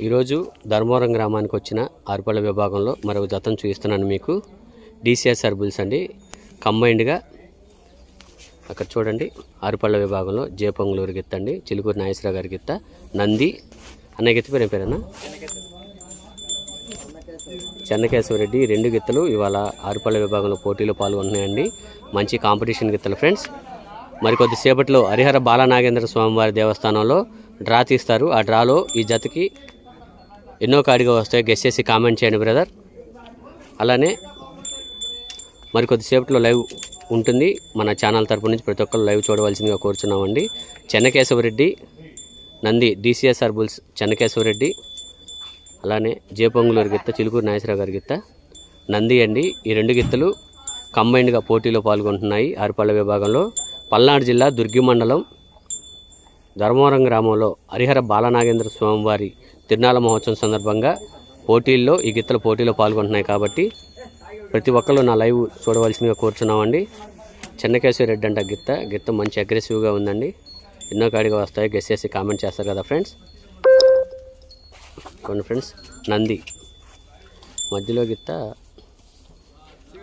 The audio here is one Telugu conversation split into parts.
ఈరోజు ధర్మవరం గ్రామానికి వచ్చిన ఆరుపల్ల విభాగంలో మరొక జతం చూపిస్తున్నాను మీకు. డిసిఎస్ఆర్ బుల్స్ అండి. కంబైన్డ్గా అక్కడ చూడండి. ఆరుపల్ల విభాగంలో జేపంగులూరు గిత్త అండి. చిలుకూరు నాగేశ్వరరావు గారి గిత్త. నంది. అన్నయ్య గిత్త పేరు పేరన్నా? పేరేనా చెన్నకేశ్వరరెడ్డి రెండు గిత్తలు ఇవాళ ఆరుపల్ల విభాగంలో పోటీలో పాల్గొంటున్నాయండి. మంచి కాంపిటీషన్ గిత్తలు ఫ్రెండ్స్. మరి కొద్దిసేపట్లో హరిహర బాలనాగేంద్ర స్వామివారి దేవస్థానంలో డ్రా తీస్తారు. ఆ డ్రాలో ఈ జతకి ఎన్నో కాడిగా వస్తాయి. గెస్ చేసి కామెంట్ చేయండి బ్రదర్ అలానే మరి కొద్దిసేపట్లో లైవ్ ఉంటుంది. మన ఛానల్ తరపు నుంచి ప్రతి ఒక్కరు లైవ్ చూడవలసిందిగా కోరుచున్నామండి. చెన్నకేశవరెడ్డి నంది డిసిఎస్ఆర్ బుల్స్ చెన్నకేశవరెడ్డి అలానే జేపొంగులూరు గిత్త చిలుకూరు నాగేశ్వరరావు గారి గిత్త నంది అండి. ఈ రెండు గిత్తలు కంబైన్డ్గా పోటీలో పాల్గొంటున్నాయి ఆరుపల్ల విభాగంలో. పల్నాడు జిల్లా దుర్గి మండలం ధర్మవరం గ్రామంలో హరిహర బాలనాగేంద్ర స్వామివారి తిరునాళ్ళ మహోత్సవం సందర్భంగా పోటీల్లో ఈ గిత్తలు పోటీలో పాల్గొంటున్నాయి కాబట్టి ప్రతి ఒక్కరు నా లైవ్ చూడవలసిందిగా కోరుచున్నామండి. చెన్నకేశ్వర రెడ్డి అంట గిత్త. గిత్త మంచి అగ్రెసివ్గా ఉందండి. ఎన్నో కాడిగా వస్తాయి. గెస్ చేసి కామెంట్ చేస్తారు కదా ఫ్రెండ్స్ కొన్ని ఫ్రెండ్స్ నంది. మధ్యలో గిత్త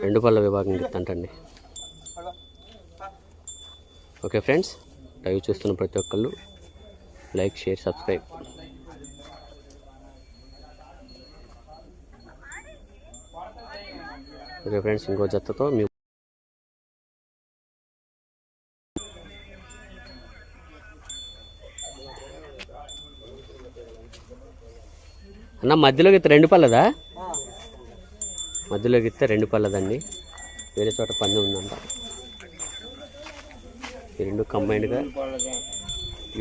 రెండు పళ్ళ విభాగం గిత్త అంటండి. ఓకే ఫ్రెండ్స్ లైవ్ చూస్తున్న ప్రతి ఒక్కళ్ళు like share subscribe okay friends ఇంకో జతతో మీ అన్న మధ్యలోకి ఇస్తే రెండు పళ్ళదా? మధ్యలోకి ఇస్తే రెండు పళ్ళదండి. వేరే చోట పంది ఉందంట. ఈ రెండు కంబైన్డ్గా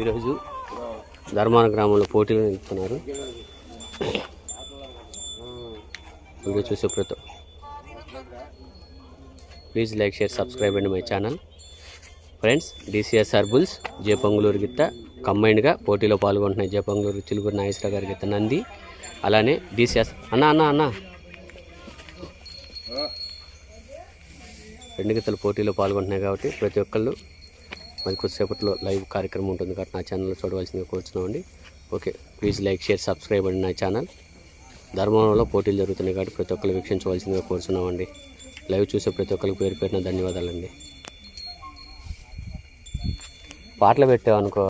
ఈరోజు ధర్మాన గ్రామంలో పోటీలు ఇస్తున్నారు వీడియో చూసే ప్రతి ప్లీజ్ లైక్ షేర్ సబ్స్క్రైబ్ అండి my channel friends DCSR bulls J Panguluru గిత్త కంబైన్డ్గా పోటీలో పాల్గొంటున్నాయి. జేపంగులూరు చిలుగురు నాగేశ్వర గారి గిత్త నంది అలానే డిసిఎస్ అన్న అన్న అన్న. రెండు గిత్తలు పోటీలో పాల్గొంటున్నాయి కాబట్టి ప్రతి ఒక్కళ్ళు మరి కొద్దిసేపట్లో లైవ్ కార్యక్రమం ఉంటుంది కాబట్టి నా ఛానల్లో చూడవలసిందిగా కోరుచున్నామండి. Okay please like share subscribe అండి నా ఛానల్ ధర్మంలో పోటీలు జరుగుతున్నాయి కాబట్టి ప్రతి ఒక్కరు వీక్షించవలసిందిగా కోరుతున్నామండి లైవ్ చూసే ప్రతి ఒక్కరికి పేరు పెట్టిన ధన్యవాదాలండి. పాటలు పెట్టావు అనుకో